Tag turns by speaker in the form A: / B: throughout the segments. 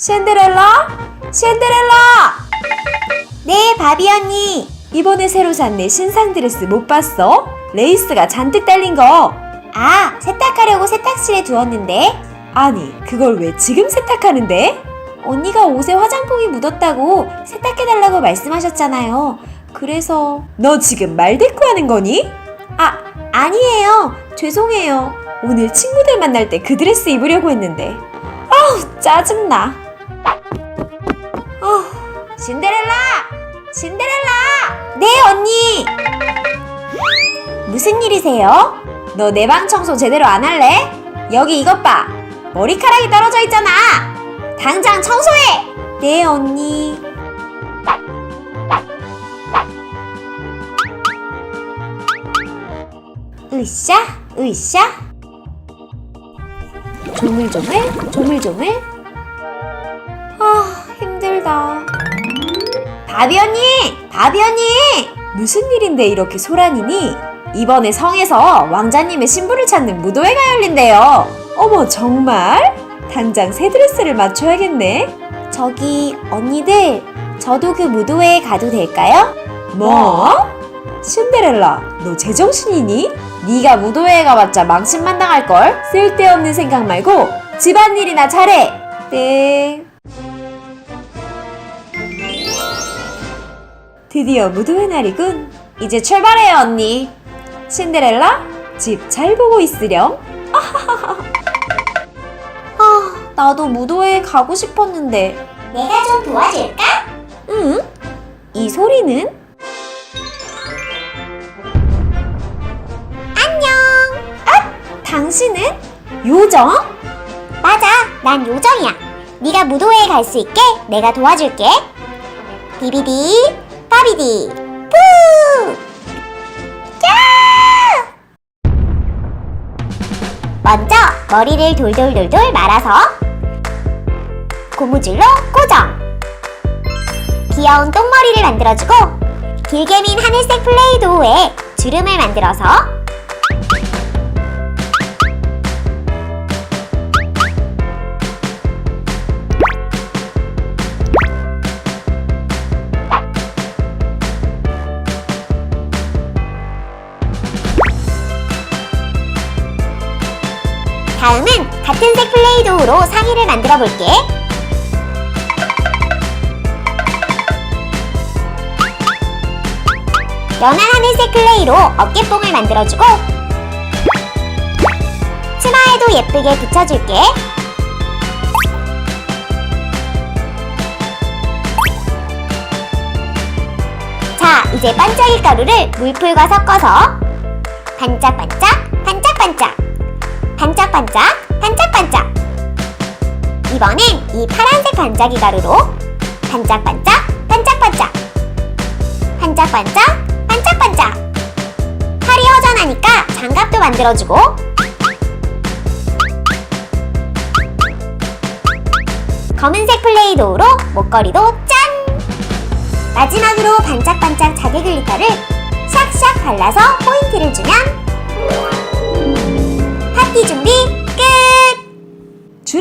A: 챈데렐라? 챈데렐라! 네, 바비 언니. 이번에 새로 산 내 신상 드레스 못 봤어? 레이스가 잔뜩 달린 거. 아, 세탁하려고 세탁실에 두었는데. 아니, 그걸 왜 지금 세탁하는데? 언니가 옷에 화장품이 묻었다고 세탁해달라고 말씀하셨잖아요. 그래서 너 지금 말대꾸 하는 거니? 아, 아니에요. 죄송해요. 오늘 친구들 만날 때 그 드레스 입으려고 했는데. 아우, 짜증나. 어, 신데렐라! 신데렐라! 네, 언니! 무슨 일이세요? 너 내 방 청소 제대로 안 할래? 여기 이것 봐! 머리카락이 떨어져 있잖아! 당장 청소해! 네, 언니. 으쌰, 으쌰. 조물조물, 조물조물. 아, 힘들다. 바비 언니! 바비 언니! 무슨 일인데 이렇게 소란이니? 이번에 성에서 왕자님의 신부를 찾는 무도회가 열린대요. 어머, 정말? 당장 새 드레스를 맞춰야겠네. 저기, 언니들, 저도 그 무도회에 가도 될까요? 뭐? 신데렐라, 너 제정신이니? 네가 무도회에 가봤자 망신만 당할걸? 쓸데없는 생각 말고 집안일이나 잘해! 네. 드디어 무도회 날이군. 이제 출발해요, 언니. 신데렐라, 집 잘 보고 있으렴. 아, 나도 무도회에 가고 싶었는데.
B: 내가 좀 도와줄까?
A: 응? 이 소리는?
B: 안녕.
A: 아, 당신은? 요정?
B: 맞아, 난 요정이야. 네가 무도회에 갈 수 있게 내가 도와줄게. 비비디, 바비디, 푸! 야! 먼저 머리를 돌돌돌돌 말아서 고무줄로 고정. 귀여운 똥머리를 만들어주고 길게 민 하늘색 플레이도우에 주름을 만들어서 다음은 같은 색 플레이도우로 상의를 만들어 볼게. 연한 하늘색 클레이로 어깨뽕을 만들어주고 치마에도 예쁘게 붙여줄게. 자, 이제 반짝이 가루를 물풀과 섞어서 반짝반짝, 반짝반짝, 반짝반짝, 반짝반짝. 이번엔 이 파란색 반짝이 가루로 반짝반짝, 반짝반짝, 반짝반짝, 반짝반짝. 팔이 허전하니까 장갑도 만들어주고 검은색 플레이도우로 목걸이도 짠! 마지막으로 반짝반짝 자개 글리터를 샥샥 발라서 포인트를 주면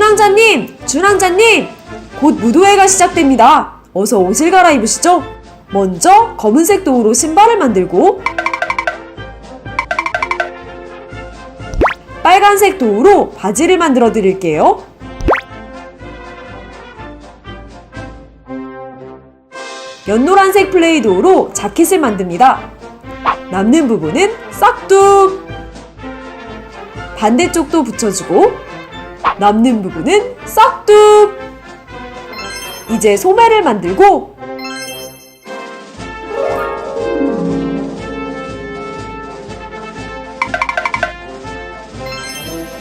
B: 끝!
A: 준왕자님! 준왕자님! 곧 무도회가 시작됩니다. 어서 옷을 갈아입으시죠. 먼저 검은색 도우로 신발을 만들고 빨간색 도우로 바지를 만들어 드릴게요. 연노란색 플레이 도우로 자켓을 만듭니다. 남는 부분은 싹둑! 반대쪽도 붙여주고 남는 부분은 싹둑! 이제 소매를 만들고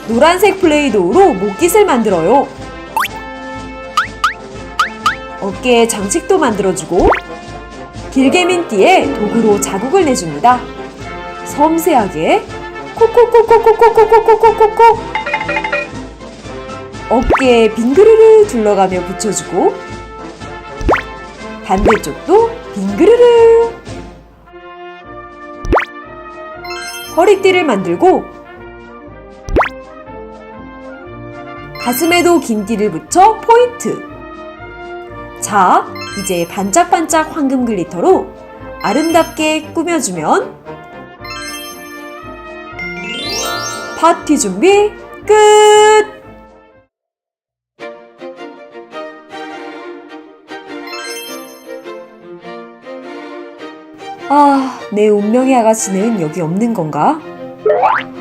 A: 노란색 플레이도우로 목깃을 만들어요. 어깨에 장식도 만들어주고 길게 민 띠에 도구로 자국을 내줍니다. 섬세하게 콕콕콕콕콕콕콕콕콕콕콕 어깨에 빙그르르 둘러가며 붙여주고 반대쪽도 빙그르르 허리띠를 만들고 가슴에도 긴 띠를 붙여 포인트 자, 이제 반짝반짝 황금 글리터로 아름답게 꾸며주면 파티 준비 끝! 아, 내 운명의 아가씨는 여기 없는 건가?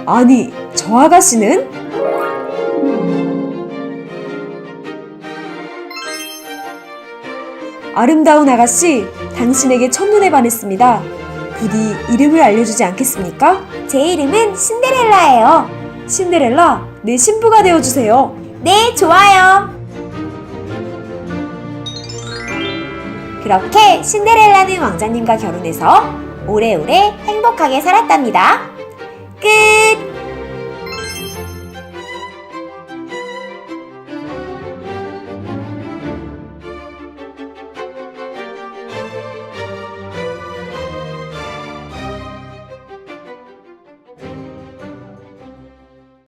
A: 아니, 저 아가씨는? 아름다운 아가씨, 당신에게 첫눈에 반했습니다. 부디 이름을 알려주지 않겠습니까?
B: 제 이름은 신데렐라예요.
A: 신데렐라, 내 신부가 되어주세요.
B: 네, 좋아요.
A: 그렇게 신데렐라는 왕자님과 결혼해서
B: 오래오래 행복하게 살았답니다. 끝!